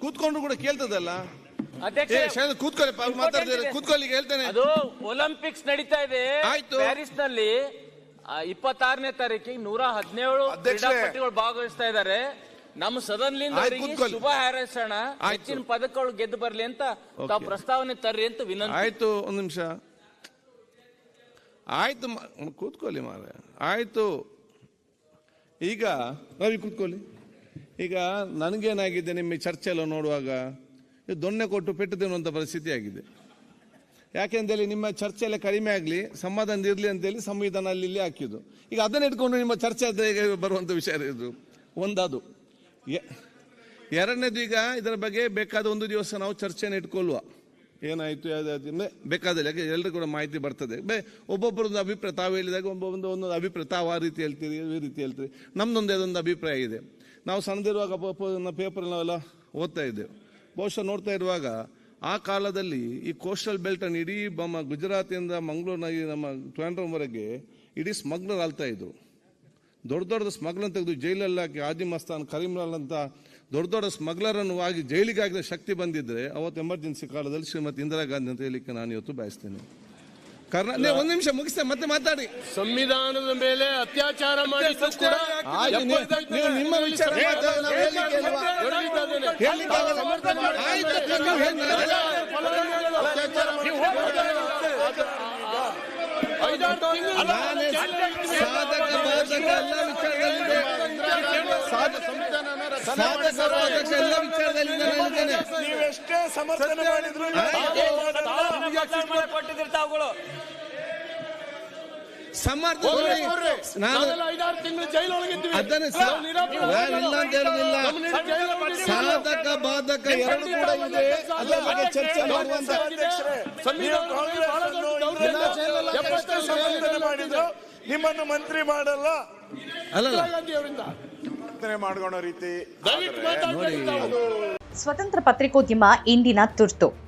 ಕೂತ್ಕೊಂಡು ಕೂಡ ಕೇಳ್ತದಲ್ಲ? ಕೂತ್ಕೊಳ್ಳಿ ಪಾಪ ಮಾತಾಡ್ತಾರೆ ಕೂತ್ಕೊಳ್ಳಿ ಹೇಳ್ತೇನೆ. ಅದು ಒಲಿಂಪಿಕ್ಸ್ ನಡೀತಾ ಇದೆ. ಆಯ್ತು. ಪ್ಯಾರಿಸ್ನಲ್ಲಿ ಇಪ್ಪತ್ತಾರನೇ ತಾರೀಕಿಗೆ ನೂರ ಹದಿನೇಳು. ಕ್ರೀಡಾಪಟುಗಳು ಭಾಗವಹಿಸ್ತಾ ಇದ್ದಾರೆ. ನಮ್ಮ ಕೂತ್ಕೊಳ್ಳಿ. ಶುಭ ಹಾರೈಸೋಣ. ಹೆಚ್ಚಿನ ಪದಕಗಳು ಗೆದ್ದು ಬರ್ಲಿ ಅಂತ ತಾವು ಪ್ರಸ್ತಾವನೆ ತರ್ರಿ ಅಂತ ವಿನಂತಿ. ಆಯ್ತು ಒಂದು ನಿಮಿಷ. ಆಯ್ತು ಕೂತ್ಕೊಳ್ಳಿ ಮಾರ ಆಯ್ತು. ಈಗ ರವಿ ಕೂತ್ಕೊಳ್ಳಿ. ಈಗ ನನಗೇನಾಗಿದೆ ನಿಮ್ಮ ಚರ್ಚೆಲ್ಲ ನೋಡುವಾಗ? ಇದು ದೊಣ್ಣೆ ಕೊಟ್ಟು ಪೆಟ್ಟು ತಿನ್ನುವಂಥ ಪರಿಸ್ಥಿತಿ ಆಗಿದೆ. ಯಾಕೆಂದೇಳಿ ನಿಮ್ಮ ಚರ್ಚೆ ಎಲ್ಲ ಕಡಿಮೆ ಆಗಲಿ, ಸಮಾಧಾನ ಇರಲಿ ಅಂತೇಳಿ ಸಂವಿಧಾನ ಅಲ್ಲಿ ಇಲ್ಲಿ ಹಾಕಿದ್ದು. ಈಗ ಅದನ್ನ ಇಟ್ಕೊಂಡು ನಿಮ್ಮ ಚರ್ಚೆ ಬರುವಂಥ ವಿಷಯ ಇದು. ಒಂದದು. ಎರಡನೇದು ಈಗ ಇದರ ಬಗ್ಗೆ ಬೇಕಾದ ಒಂದು ದಿವಸ ನಾವು ಚರ್ಚೆನ ಇಟ್ಕೊಳ್ಳುವ. ಏನಾಯಿತು? ಬೇಕಾದಲ್ಲಿ, ಯಾಕೆ ಎಲ್ಲರೂ ಕೂಡ ಮಾಹಿತಿ ಬರ್ತದೆ. ಬೇ ಒಬ್ಬೊಬ್ಬರೊಂದು ಅಭಿಪ್ರಾಯ, ತಾವು ಹೇಳಿದಾಗ ಒಬ್ಬೊಬ್ಬ ಒಂದೊಂದು ಅಭಿಪ್ರಾಯ, ತಾವು ಆ ರೀತಿ ಹೇಳ್ತೀರಿ, ಈ ರೀತಿ ಹೇಳ್ತೀರಿ. ನಮ್ದೊಂದು ಅದೊಂದು ಅಭಿಪ್ರಾಯ ಇದೆ. ನಾವು ಸಣ್ಣದಿರುವಾಗ ಪೇಪರ್ ನಾವೆಲ್ಲ ಓದ್ತಾ ಇದ್ದೇವೆ. ಬಹುಶಃ ನೋಡ್ತಾ ಇರುವಾಗ ಆ ಕಾಲದಲ್ಲಿ ಈ ಕೋಸ್ಟಲ್ ಬೆಲ್ಟ್ ಅನ್ನು ಇಡೀ ನಮ್ಮ ಗುಜರಾತಿಂದ ಮಂಗಳೂರಿನಾಗಿ ನಮ್ಮ ಟ್ವಾಂಡ್ರಮ್ವರೆಗೆ ಇಡೀ ಸ್ಮಗ್ಲರ್ ಆಳ್ತಾ ಇದ್ರು. ದೊಡ್ಡ ದೊಡ್ಡ ಸ್ಮಗ್ಲರ್ ತೆಗೆದು ಜೈಲಲ್ಲಿ ಹಾಕಿ ಆದಿಮಸ್ತಾನ್ ಮಸ್ತಾನ್ ಕರೀಂಲಾಲ್ ಅಂತ ದೊಡ್ಡ ದೊಡ್ಡ ಸ್ಮಗ್ಲರನ್ನು ಆಗಿ ಜೈಲಿಗೆ ಶಕ್ತಿ ಬಂದಿದ್ದರೆ ಅವತ್ತು ಎಮರ್ಜೆನ್ಸಿ ಕಾಲದಲ್ಲಿ ಶ್ರೀಮತಿ ಇಂದಿರಾ ಗಾಂಧಿ ಅಂತ ಹೇಳಲಿಕ್ಕೆ ನಾನು ಇವತ್ತು ಬಯಸ್ತೇನೆ. ಕರ್ನಾ ಒಂದ್ ಒಂದು ನಿಮಿಷ ಮುಗಿಸ್ತೆ ಮತ್ತೆ ಮಾತಾಡಿ. ಸಂವಿಧಾನದ ಮೇಲೆ ಅತ್ಯಾಚಾರ ನೀವು ನಿಮ್ಮ ವಿಚಾರ ಸಾಧಕ ಎಲ್ಲ ವಿಚಾರದಲ್ಲಿ ನೀವೆಷ್ಟೇ ಸಮರ್ಥನೆ ಮಾಡಿದ್ರು ಕೊಟ್ಟಿದ್ರು ತಾವುಗಳು. ಸಾಧಕ ಬಾಧಕ ಎರಡು ಕೂಡ ಇದೆ. ಅದರ ಬಗ್ಗೆ ಚರ್ಚೆ ಮಾಡುವಂತ ನಿಮ್ಮನ್ನು ಮಂತ್ರಿ ಮಾಡಲ್ಲ. ಅಲ್ಲ ಮಾಡ್ಕೊಳೋ ರೀತಿ. ಸ್ವತಂತ್ರ ಪತ್ರಿಕೋದ್ಯಮ ಇಂದಿನ ತುರ್ತು.